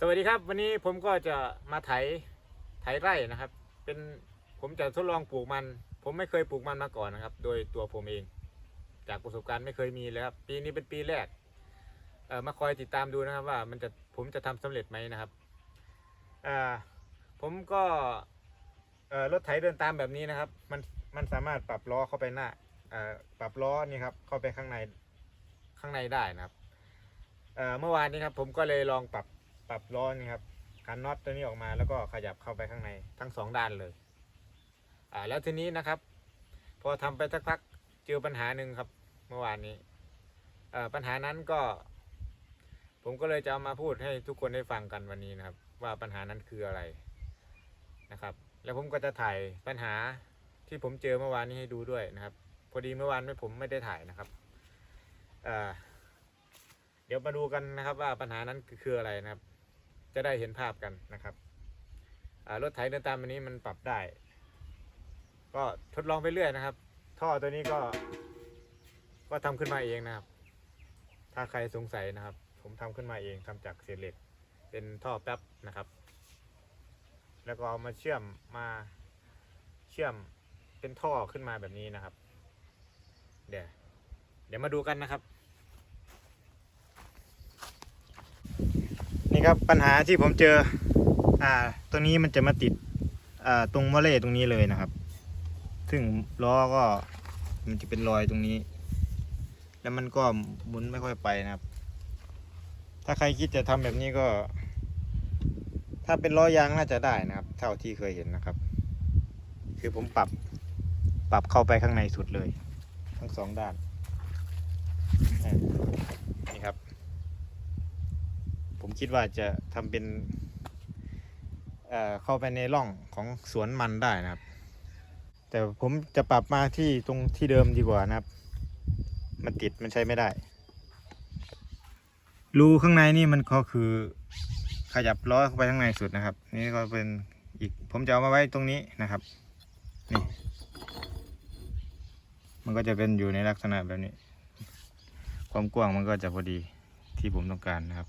สวัสดีครับ วันนี้ผมก็จะมาไถไถไร่นะครับ เป็นผมจะทดลองปลูกมัน ผมไม่เคยปลูกมันมาก่อนนะครับ โดยตัวผมเอง จากประสบการณ์ไม่เคยมีเลยครับปีนี้เป็นปีแรกเออมาคอยติดตามดูนะครับว่ามันจะผมจะทำสำเร็จไหมนะครับอ่าผมก็เอ่อรถไถเดินตามแบบนี้นะครับ มันมันสามารถปรับล้อเข้าไปหน้าเออปรับล้อนี่ครับเข้าไปข้างในข้างในได้นะครับเออเมื่อวานนี้ครับผมก็เลยลองปรับ ปรับล้อนี่ครับขันน็อตตัวนี้ออกมาแล้วก็ขยับเข้าไปข้างในทั้งสองด้านเลย อ่าแล้วทีนี้นะครับ พอทำไปสักพักเจอปัญหาหนึ่งครับเมื่อวานนี้เอ่อปัญหานั้นก็ ผมก็เลยจะเอามาพูดให้ทุกคนได้ฟังกันวันนี้นะครับ ว่าปัญหานั้นคืออะไรนะครับ แล้วผมก็จะถ่ายปัญหาที่ผมเจอเมื่อวานนี้ให้ดูด้วยนะครับ พอดีเมื่อวานไม่ผมไม่ได้ถ่ายนะครับเอ่อเดี๋ยวมาดูกันนะครับว่าปัญหานั้นคืออะไรนะครับ จะได้เห็นภาพกันนะครับอ่ารถไถเดินตามอันนี้มันปรับได้ ก็ทดลองไปเรื่อยนะครับ ท่อตัวนี้ก็ ก็ทำขึ้นมาเองนะครับ ถ้าใครสงสัยนะครับ ผมทำขึ้นมาเองทำจากเศษเหล็ก เป็นท่อแป๊บนะครับ แล้วก็เอามาเชื่อมมาเชื่อมเป็นท่อขึ้นมาแบบนี้นะครับ เดี๋ยวเดี๋ยวมาดูกันนะครับ ครับปัญหาที่ผมเจอ อ่า ตัวนี้มันจะมาติด อ่า ตรงมอเล่ตรงนี้เลยนะครับ ซึ่งล้อก็มันจะเป็นรอยตรงนี้ แล้วมันก็หมุนไม่ค่อยไปนะครับ ถ้าใครคิดจะทำแบบนี้ก็ ถ้าเป็นล้อยางน่าจะได้นะครับ เท่าที่เคยเห็นนะครับ คือผมปรับ ปรับเข้าไปข้างในสุดเลย ทั้งสองด้านอ่า ผมคิดว่าจะทำเป็นเอ่อเข้าไปในร่องของสวนมันได้นะครับ แต่ผมจะปรับมาที่ตรงที่เดิมดีกว่านะครับ มันติดมันใช้ไม่ได้ รูข้างในนี่มันก็คือขยับล้อเข้าไปข้างในสุดนะครับ นี่ก็เป็นอีกผมจะเอามาไว้ตรงนี้นะครับนี่มันก็จะเป็นอยู่ในลักษณะแบบนี้ ความกว้างมันก็จะพอดีที่ผมต้องการนะครับ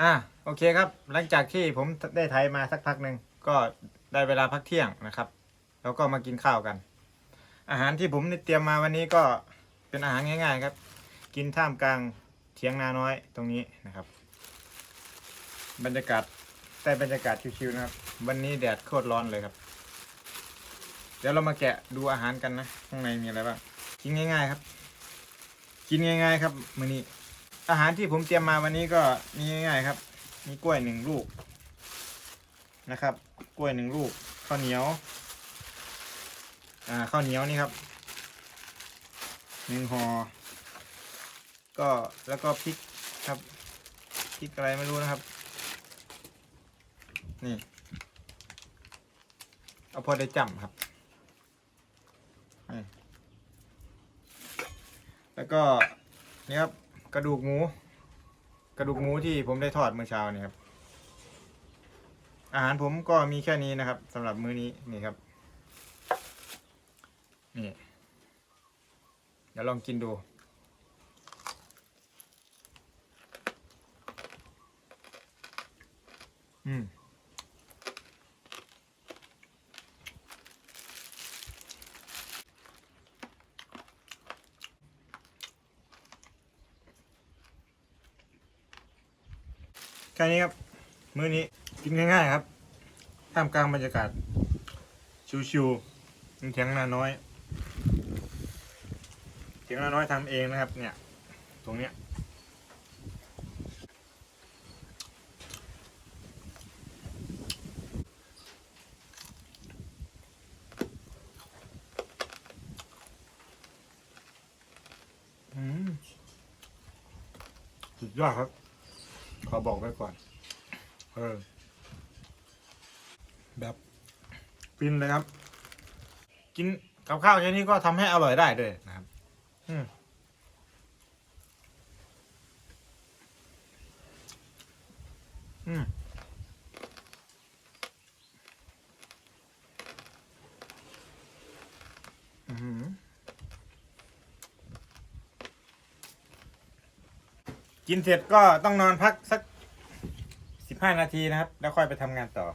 อะโอเคครับ หลังจากที่ผมได้ไถมาสักพักหนึ่งก็ได้เวลาพักเที่ยงนะครับ แล้วก็มากินข้าวกัน อาหารที่ผมได้เตรียมมาวันนี้ก็เป็นอาหารง่าย ๆ ครับ กินท่ามกลางเถียงนาน้อยตรงนี้นะครับ บรรยากาศแต่บรรยากาศชิวๆนะครับ วันนี้แดดโคตรร้อนเลยครับ เดี๋ยวเรามาแกะดูอาหารกันนะ ข้างในมีอะไรบ้างกินง่าย ๆ ครับ กินง่าย ๆ ครับมื้อนี้ อาหารที่ผมเตรียมมาวันนี้ก็มีง่ายๆครับ มีกล้วยหนึ่งลูกนะครับ กล้วยหนึ่งลูกข้าวเหนียว อ่าข้าวเหนียวนี่ครับหนึ่งห่อก็แล้วก็พริกครับพริกอะไรไม่รู้นะครับ นี่ เอาพอได้จำครับแล้วก็นี่ครับ กระดูกหมู กระดูกหมูที่ผมได้ทอดเมื่อเช้านี่ครับ อาหารผมก็มีแค่นี้นะครับสำหรับมื้อนี้นี่ครับ นี่เดี๋ยวลองกินดู อืม แค่นี้ครับ มื้อนี้กินง่ายๆครับท่ามกลางบรรยากาศ ชิวๆเป็นเถียงนาน้อยเถียงนาน้อยทำเองนะครับ เนี่ย ตรงเนี้ยอืมสุดยอดครับ ขอบอกไว้ก่อน เออ แบบฟินเลยครับ กินกับข้าวแค่นี้ก็ทำให้อร่อยได้ด้วยนะครับ อืมอืมอืม กินเสร็จก็ต้องนอนพักสักสิบห้านาทีนะครับ แล้วค่อยไปทำงานต่อ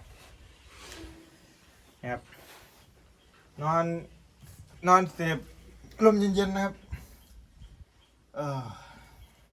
นะครับ นอนนอนเสพลมเย็นๆนะครับ เออ